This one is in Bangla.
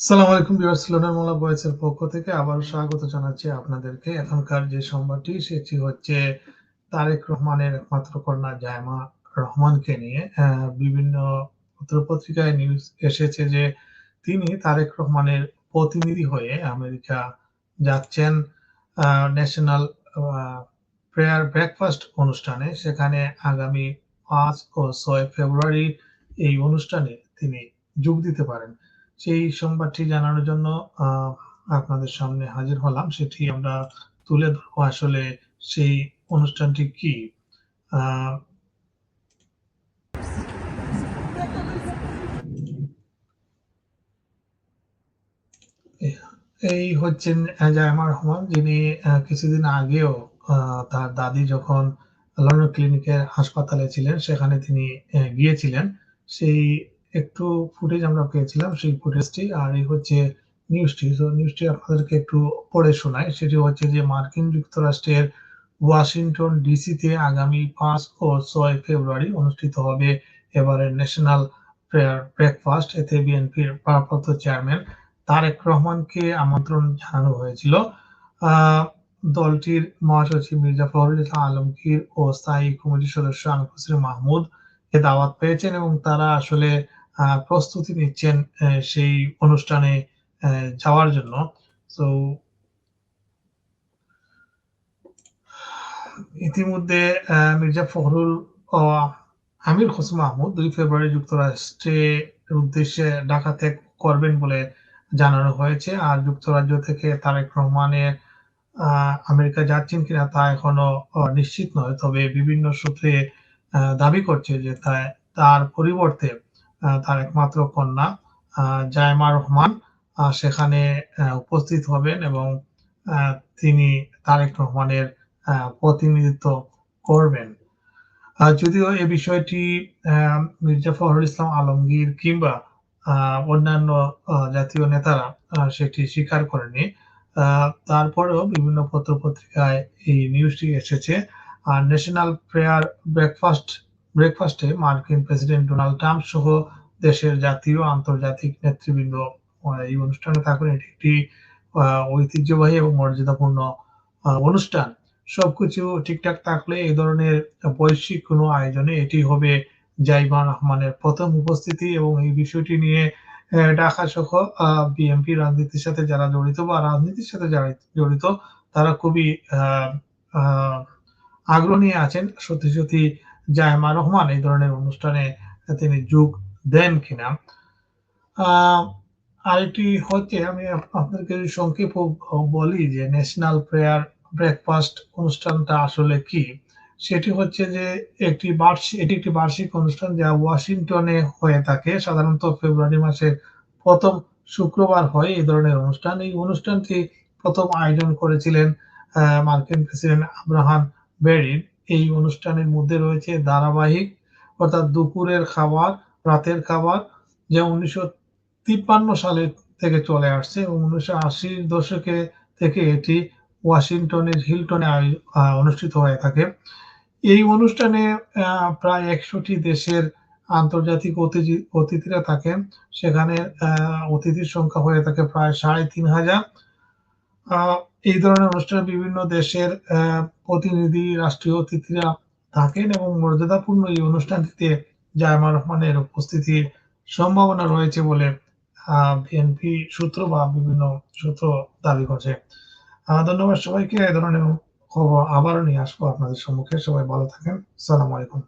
সালাম আলাইকুম বিভার্স লোনার মোলা বয়েসের পক্ষ থেকে আবারও স্বাগত জানাচ্ছি আপনাদেরকে। এখনকার যে সংবাদটি, সেটি হচ্ছে তারেক রহমানের একমাত্র কন্যা জায়মা রহমানকে নিয়ে। বিভিন্ন পত্রপত্রিকায় নিউজ এসেছে যে তিনি তারেক রহমানের প্রতিনিধি হয়ে আমেরিকা যাচ্ছেন ন্যাশনাল প্রেয়ার ব্রেকফাস্ট অনুষ্ঠানে। সেখানে আগামী পাঁচ ও ছয় ফেব্রুয়ারি এই অনুষ্ঠানে তিনি যোগ দিতে পারেন। সেই সংবাদটি জানানোর জন্য আপনাদের সামনে হাজির হলাম। সেটি আমরা তুলে ধরবো আসলে সেই অনুষ্ঠানটি কি? এই হচ্ছেন জায়মা রহমান, যিনি কিছুদিন আগেও তার দাদি যখন লন্ডন ক্লিনিকের হাসপাতালে ছিলেন, সেখানে তিনি গিয়েছিলেন। সেই একটু ফুটেজ আমরা পেয়েছিলাম, সেই ফুটেজটি আর এই হচ্ছে নিউজটি তো নিউজটি আপনাদেরকে একটু পড়ে শোনাই। সেটি হচ্ছে যে, মার্কিন যুক্তরাষ্ট্রের ওয়াশিংটন ডিসিতে আগামী পাঁচ ও ছয় ফেব্রুয়ারি অনুষ্ঠিত হবে এবারের ন্যাশনাল ব্রেকফাস্ট এতে বিএনপির ভারপ্রাপ্ত চেয়ারম্যান তারেক রহমানকে আমন্ত্রণ জানানো হয়েছিল। দলটির মহাসচিব মির্জা ফখরুল ইসলাম আলমগীর ও স্থায়ী কমিটির সদস্য হোসেন মাহমুদ এ দাওয়াত পেয়েছেন এবং তারা আসলে প্রস্তুতি নিচ্ছেন সেই অনুষ্ঠানে যাওয়ার জন্য। তো ইতিমধ্যে মির্জা ফখরুল ও আমির হোসেন মাহমুদ দুই ফেব্রুয়ারি যুক্তরাষ্ট্রের উদ্দেশ্যে ঢাকা ত্যাগ করবেন বলে জানানো হয়েছে। আর যুক্তরাজ্য থেকে তারেক রহমানের আমেরিকা যাচ্ছেন কিনা তা এখনও নিশ্চিত নয়। তবে বিভিন্ন সূত্রে দাবি করছে যে তার পরিবর্তে তার একমাত্র কন্যা জায়মা রহমান সেখানে উপস্থিত হবেন এবং তিনি তারেক রহমানের প্রতিনিধিত্ব করবেন। যদিও এ বিষয়টি মির্জা ফখরুল ইসলাম আলমগীর কিংবা অন্যান্য জাতীয় নেতারা সেটি স্বীকার করেনি। তারপরেও বিভিন্ন পত্রপত্রিকায় এই নিউজটি এসেছে। আর ন্যাশনাল প্রেয়ার ব্রেকফাস্ট ব্রেকফাস্টে মার্কিন প্রেসিডেন্ট ডোনাল্ড ট্রাম্প সহ দেশের জাতীয় আন্তর্জাতিক নেতৃবৃন্দ এই অনুষ্ঠানে থাকবেন এটি একটি ঐতিহ্যবাহী এবং মর্যাদাপূর্ণ অনুষ্ঠান। সবকিছু ঠিকঠাক থাকলে এই ধরনের বৈশ্বিক কোনো আয়োজনে এটি হবে জাইমা রহমানের প্রথম উপস্থিতি এবং এই বিষয়টি নিয়ে ঢাকা সহ বিএনপি রাজনীতির সাথে যারা জড়িত বা রাজনীতির সাথে যারা জড়িত, তারা খুবই আগ্রহ নিয়ে আছেন। সত্যি সত্যি জায়মা রহমান এই ধরনের অনুষ্ঠানে তিনি যোগ দেন কিনা। আরেকটি হচ্ছে আমি আপনাদেরকে সংক্ষেপ বলি যে ন্যাশনাল প্রেয়ার ব্রেকফাস্ট অনুষ্ঠানটা আসলে কি? সেটি হচ্ছে যে একটি বার্ষিক এটি একটি বার্ষিক অনুষ্ঠান যা ওয়াশিংটনে হয়ে থাকে। সাধারণত ফেব্রুয়ারি মাসের প্রথম শুক্রবার হয় এই ধরনের অনুষ্ঠান। এই অনুষ্ঠানটি প্রথম আয়োজন করেছিলেন মার্কিন প্রেসিডেন্ট আব্রাহাম বেরিন। এই অনুষ্ঠানের মধ্যে রয়েছে ধারাবাহিক অর্থাৎ দুপুরের খাবার, রাতের খাবার, যা উনিশশো তিপ্পান্ন সালে থেকে চলে আসছে এবং উনিশশো আশির দশকে থেকে এটি ওয়াশিংটনের হিলটনে অনুষ্ঠিত হয়ে থাকে। এই অনুষ্ঠানে প্রায় একশোটি দেশের আন্তর্জাতিক অতিথি, অতিথিরা থাকেন। সেখানে অতিথির সংখ্যা হয়ে থাকে প্রায় সাড়ে তিন হাজার। এই ধরনের অনুষ্ঠানে বিভিন্ন দেশের প্রতিনিধি, রাষ্ট্রীয় অতিথিরা থাকেন এবং মর্যাদাপূর্ণ এই অনুষ্ঠানটিতে জায়মা রহমানের উপস্থিতি সম্ভাবনা রয়েছে বলে বিএনপি সূত্র বা বিভিন্ন সূত্র দাবি করছে। ধন্যবাদ সবাইকে। এ ধরনের খবর আবারও নিয়ে আসব আপনাদের সম্মুখে। সবাই ভালো থাকেন। সালাম আলাইকুম।